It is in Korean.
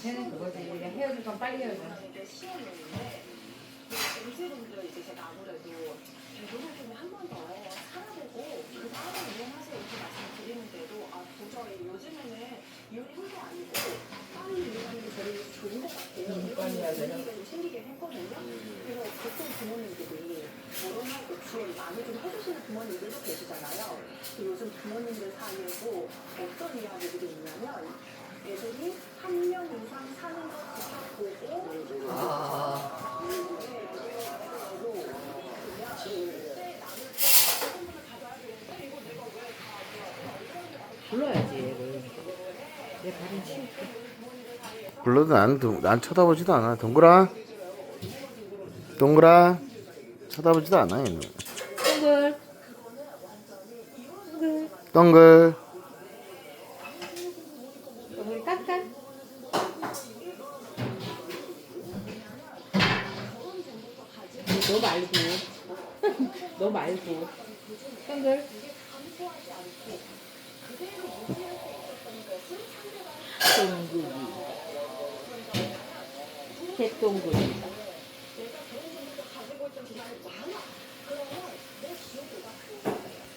자체는 그거지. 헤어질 건 빨리 헤어져. 이게 시험이었는데 MC분들 이제 제가 아무래도 이거를 좀한번 더 살아보고 그 다음에 이혼하세요 이렇게 말씀드리는데도 아 도저히 요즘에는 이혼이 한 게 아니고 빨리 이혼하는 게 제일 좋은 것 같아요. 해야 되나? 분위기가 좀 생기긴 했거든요. 그래서 보통 부모님들이 결혼하고 지원 많이 좀 해주시는 부모님들도 계시잖아요. 그 요즘 부모님들 사이에도 어떤 이야기들이 있냐면 애들이 한 명이 불러야지 얘를. 내 발은 치울게. 불러도 난, 동- 난 쳐다보지도 않아. 동그라? 동그라? 쳐다보지도 않아, 얘는. 동글. 동글. 동글. 동글 깐깐. 너 말고. 너 말고. 동글. 동글이. 개동글이.